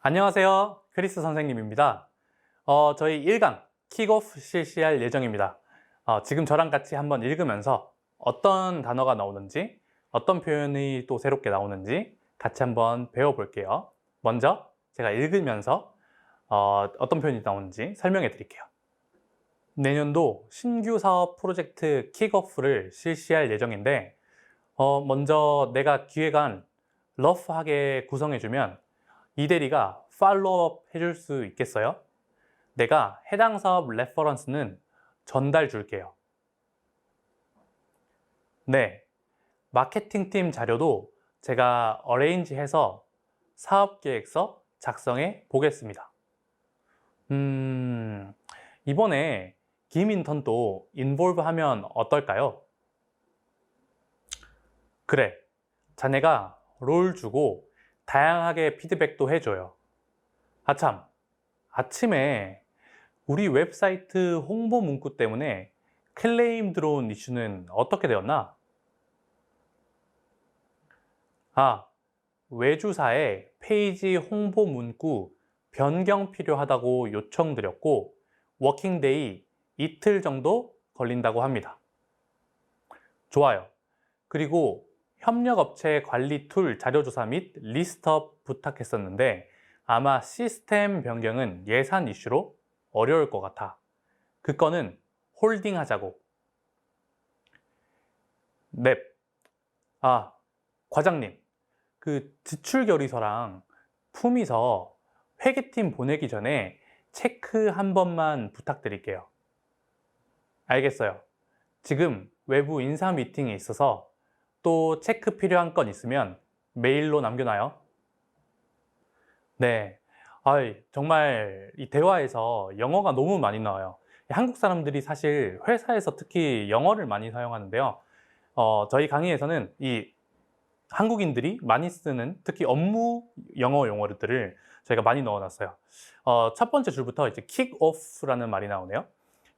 안녕하세요. 크리스 선생님입니다. 어, 저희 1강 킥오프 실시할 예정입니다. 어, 지금 저랑 같이 한번 읽으면서 어떤 단어가 나오는지, 어떤 표현이 또 새롭게 나오는지 같이 한번 배워볼게요. 먼저 제가 읽으면서 어, 어떤 표현이 나오는지 설명해 드릴게요. 내년도 신규 사업 프로젝트 킥오프를 실시할 예정인데, 어, 먼저 내가 기획안 러프하게 구성해주면 이 대리가 팔로우업 해줄 수 있겠어요? 내가 해당 사업 레퍼런스는 전달 줄게요. 네. 마케팅팀 자료도 제가 어레인지해서 사업계획서 작성해 보겠습니다. 음, 이번에 김 인턴도 인볼브 하면 어떨까요? 그래. 자네가 롤 주고 다양하게 피드백도 해줘요. 아참, 아침에 우리 웹사이트 홍보 문구 때문에 클레임 들어온 이슈는 어떻게 되었나? 아, 외주사에 페이지 홍보 문구 변경 필요하다고 요청드렸고, 워킹데이 이틀 정도 걸린다고 합니다. 좋아요. 그리고 협력업체 관리 툴 자료조사 및 리스트업 부탁했었는데 아마 시스템 변경은 예산 이슈로 어려울 것 같아. 그 건은 홀딩 하자고. 넵. 아, 과장님. 그 지출 결의서랑 품위서 회계팀 보내기 전에 체크 한 번만 부탁드릴게요. 알겠어요. 지금 외부 인사 미팅이 있어서 또 체크 필요한 건 있으면 메일로 남겨놔요. 네. 아이, 정말 이 대화에서 영어가 너무 많이 나와요. 한국 사람들이 사실 회사에서 특히 영어를 많이 사용하는데요. 어, 저희 강의에서는 이 한국인들이 많이 쓰는 특히 업무 영어 용어들을 저희가 많이 넣어놨어요. 어, 첫 번째 줄부터 이제 킥오프라는 말이 나오네요.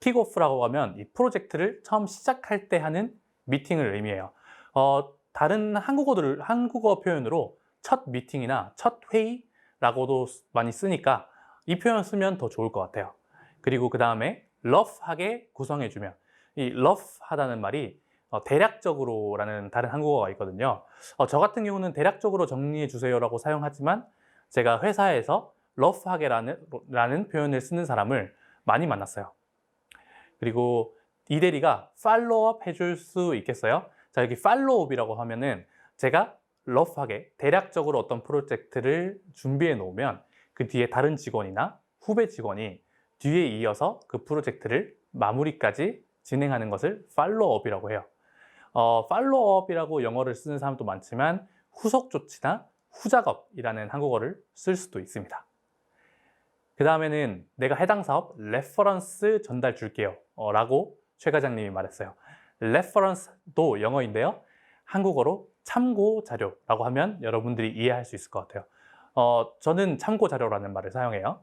킥오프라고 하면 이 프로젝트를 처음 시작할 때 하는 미팅을 의미해요. 어, 다른 한국어들 한국어 표현으로 첫 미팅이나 첫 회의라고도 많이 쓰니까 이 표현 쓰면 더 좋을 것 같아요. 그리고 그 다음에 러프하게 구성해주면 이 러프하다는 말이 어, 대략적으로라는 다른 한국어가 있거든요. 어, 저 같은 경우는 대략적으로 정리해 주세요라고 사용하지만 제가 회사에서 러프하게라는 라는 표현을 쓰는 사람을 많이 만났어요. 그리고 이 대리가 팔로우업 해줄 수 있겠어요? 자, 여기 팔로우업이라고 하면은 제가 러프하게 대략적으로 어떤 프로젝트를 준비해 놓으면 그 뒤에 다른 직원이나 후배 직원이 뒤에 이어서 그 프로젝트를 마무리까지 진행하는 것을 팔로우업이라고 해요. 어, 팔로우업이라고 영어를 쓰는 사람도 많지만 후속 조치나 후작업이라는 한국어를 쓸 수도 있습니다. 그 다음에는 내가 해당 사업 레퍼런스 전달 줄게요. 어, 라고 최 과장님이 말했어요. 레퍼런스도 영어인데요. 한국어로 참고 자료라고 하면 여러분들이 이해할 수 있을 것 같아요. 어, 저는 참고 자료라는 말을 사용해요.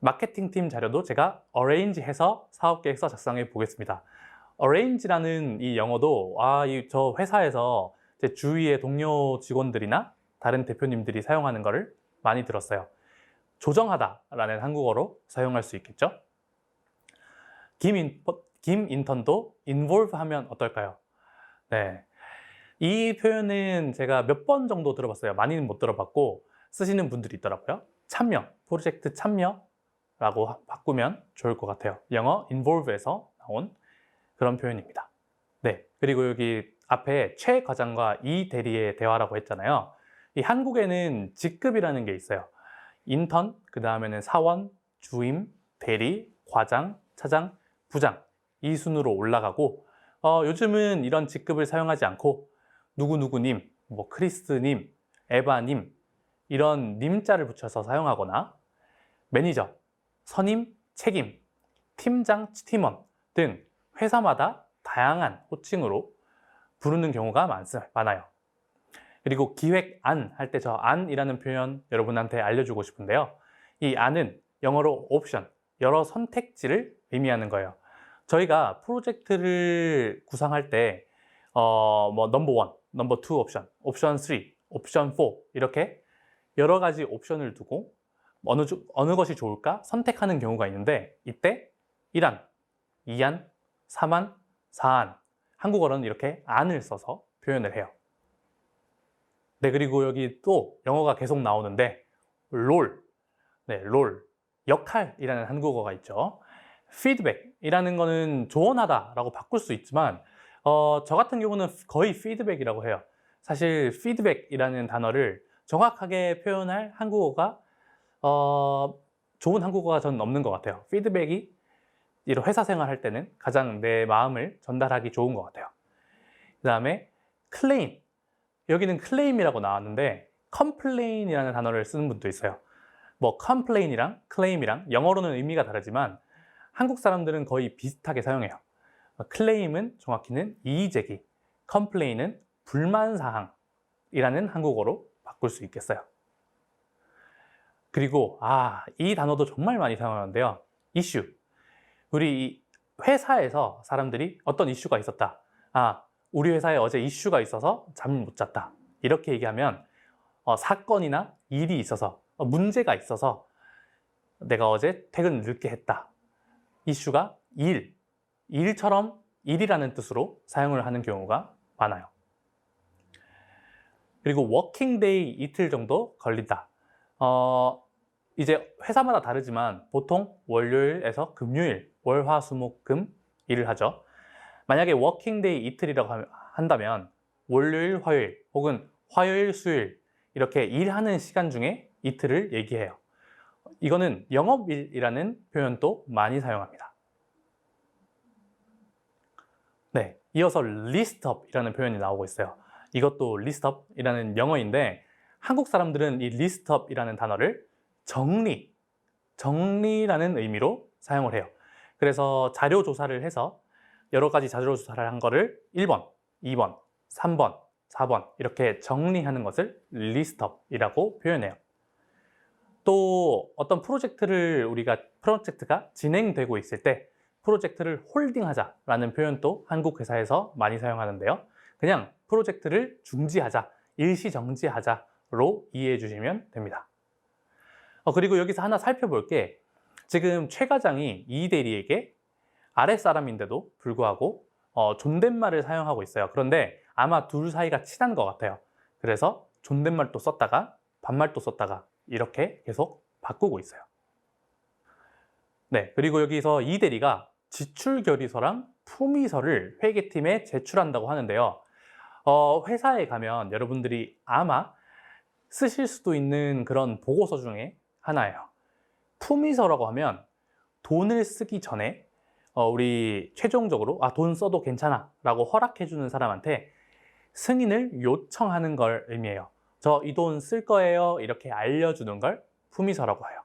마케팅 팀 자료도 제가 arrange 해서 사업 계획서 작성해 보겠습니다. arrange라는 이 영어도 아, 이 저 회사에서 제 주위의 동료 직원들이나 다른 대표님들이 사용하는 것을 많이 들었어요. 조정하다라는 한국어로 사용할 수 있겠죠? 김인, 김 인턴도 involve 하면 어떨까요? 네. 이 표현은 제가 몇 번 정도 들어봤어요. 많이는 못 들어봤고 쓰시는 분들이 있더라고요. 참여, 프로젝트 참여라고 바꾸면 좋을 것 같아요. 영어 involve에서 나온 그런 표현입니다. 네. 그리고 여기 앞에 최 과장과 이 대리의 대화라고 했잖아요. 이 한국에는 직급이라는 게 있어요. 인턴, 그 다음에는 사원, 주임, 대리, 과장, 차장, 부장 이 순으로 올라가고 어, 요즘은 이런 직급을 사용하지 않고 누구누구님, 뭐 크리스님, 에바님 이런 님자를 붙여서 사용하거나 매니저, 선임, 책임, 팀장, 팀원 등 회사마다 다양한 호칭으로 부르는 경우가 많아요. 그리고 기획안 할 때 저 안이라는 표현 여러분한테 알려주고 싶은데요. 이 안은 영어로 옵션, 여러 선택지를 의미하는 거예요. 저희가 프로젝트를 구상할 때, 어, 뭐, 넘버 원, 넘버 투 옵션, 옵션 3, 옵션 4 이렇게 여러 가지 옵션을 두고 어느, 주- 어느 것이 좋을까 선택하는 경우가 있는데 이때 1안, 2안, 3안, 4안 한국어로는 이렇게 안을 써서 표현을 해요. 네, 그리고 여기 또 영어가 계속 나오는데 롤, 네, 롤, 역할이라는 한국어가 있죠. 피드백이라는 거는 조언하다라고 바꿀 수 있지만 어, 저 같은 경우는 거의 피드백이라고 해요. 사실 피드백이라는 단어를 정확하게 표현할 한국어가 어, 좋은 한국어가 저는 없는 것 같아요. 피드백이 이런 회사 생활할 때는 가장 내 마음을 전달하기 좋은 것 같아요. 그 다음에 클레임. 여기는 클레임이라고 나왔는데 컴플레인이라는 단어를 쓰는 분도 있어요. 뭐 컴플레인이랑 클레임이랑 영어로는 의미가 다르지만 한국 사람들은 거의 비슷하게 사용해요. 클레임은 정확히는 이의제기, 컴플레인은 불만사항이라는 한국어로 바꿀 수 있겠어요. 그리고 아, 이 단어도 정말 많이 사용하는데요. 이슈. 우리 이 회사에서 사람들이 어떤 이슈가 있었다. 아, 우리 회사에 어제 이슈가 있어서 잠을 못 잤다. 이렇게 얘기하면 어, 사건이나 일이 있어서 어, 문제가 있어서 내가 어제 퇴근 늦게 했다. 이슈가 일, 일처럼 일이라는 뜻으로 사용을 하는 경우가 많아요. 그리고 워킹 데이 이틀 정도 걸린다. 어, 이제 회사마다 다르지만 보통 월요일에서 금요일, 월, 화, 수, 목, 금 일을 하죠. 만약에 워킹 데이 이틀이라고 하- 한다면 월요일, 화요일 혹은 화요일, 수요일 이렇게 일하는 시간 중에 이틀을 얘기해요. 이거는 영업일이라는 표현도 많이 사용합니다. 네, 이어서 리스트업이라는 표현이 나오고 있어요. 이것도 리스트업이라는 영어인데 한국 사람들은 이 리스트업이라는 단어를 정리, 정리라는 의미로 사용을 해요. 그래서 자료 조사를 해서 여러 가지 자료 조사를 한 거를 1번, 2번, 3번, 4번 이렇게 정리하는 것을 리스트업이라고 표현해요. 또 어떤 프로젝트를 우리가 프로젝트가 진행되고 있을 때 프로젝트를 홀딩하자라는 표현도 한국 회사에서 많이 사용하는데요. 그냥 프로젝트를 중지하자, 일시 정지하자로 이해해 주시면 됩니다. 어, 그리고 여기서 하나 살펴볼 게 지금 최 과장이 이 대리에게 아랫사람인데도 불구하고 어, 존댓말을 사용하고 있어요. 그런데 아마 둘 사이가 친한 것 같아요. 그래서 존댓말도 썼다가 반말도 썼다가 이렇게 계속 바꾸고 있어요. 네, 그리고 여기서 이 대리가 지출 결의서랑 품위서를 회계팀에 제출한다고 하는데요. 어, 회사에 가면 여러분들이 아마 쓰실 수도 있는 그런 보고서 중에 하나예요. 품위서라고 하면 돈을 쓰기 전에 어, 우리 최종적으로 아, 돈 써도 괜찮아 라고 허락해주는 사람한테 승인을 요청하는 걸 의미해요. 저 이 돈 쓸 거예요. 이렇게 알려주는 걸 품위서라고 해요.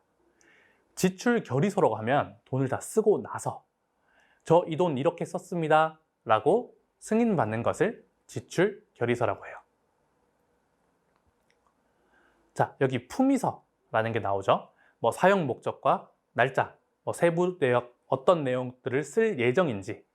지출 결의서라고 하면 돈을 다 쓰고 나서 저 이 돈 이렇게 썼습니다. 라고 승인받는 것을 지출 결의서라고 해요. 자, 여기 품위서라는 게 나오죠. 뭐 사용 목적과 날짜, 뭐 세부 내역 어떤 내용들을 쓸 예정인지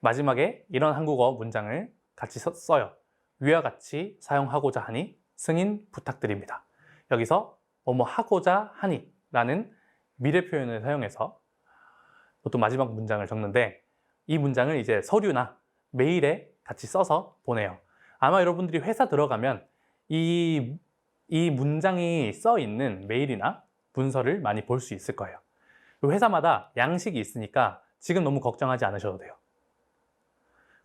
마지막에 이런 한국어 문장을 같이 써- 써요. 위와 같이 사용하고자 하니 승인 부탁드립니다. 여기서 뭐뭐 하고자 하니 라는 미래 표현을 사용해서 또 마지막 문장을 적는데 이 문장을 이제 서류나 메일에 같이 써서 보내요. 아마 여러분들이 회사 들어가면 이, 이 문장이 써 있는 메일이나 문서를 많이 볼 수 있을 거예요. 회사마다 양식이 있으니까 지금 너무 걱정하지 않으셔도 돼요.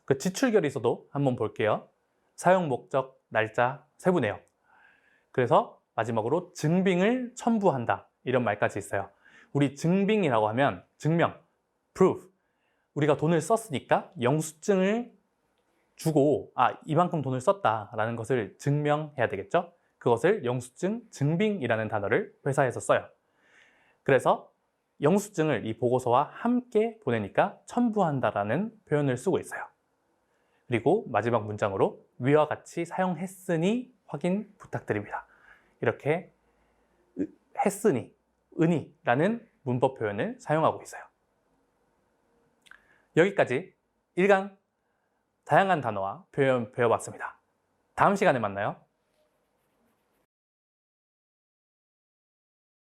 그 지출 결의서도 한번 볼게요. 사용 목적, 날짜, 세부 내역. 그래서 마지막으로 증빙을 첨부한다. 이런 말까지 있어요. 우리 증빙이라고 하면 증명, proof. 우리가 돈을 썼으니까 영수증을 주고 아 이만큼 돈을 썼다라는 것을 증명해야 되겠죠. 그것을 영수증 증빙이라는 단어를 회사에서 써요. 그래서 영수증을 이 보고서와 함께 보내니까 첨부한다라는 표현을 쓰고 있어요. 그리고 마지막 문장으로 위와 같이 사용했으니 확인 부탁드립니다. 이렇게 으- 했으니, 은이라는 문법 표현을 사용하고 있어요. 여기까지 1강 다양한 단어와 표현 배워봤습니다. 다음 시간에 만나요.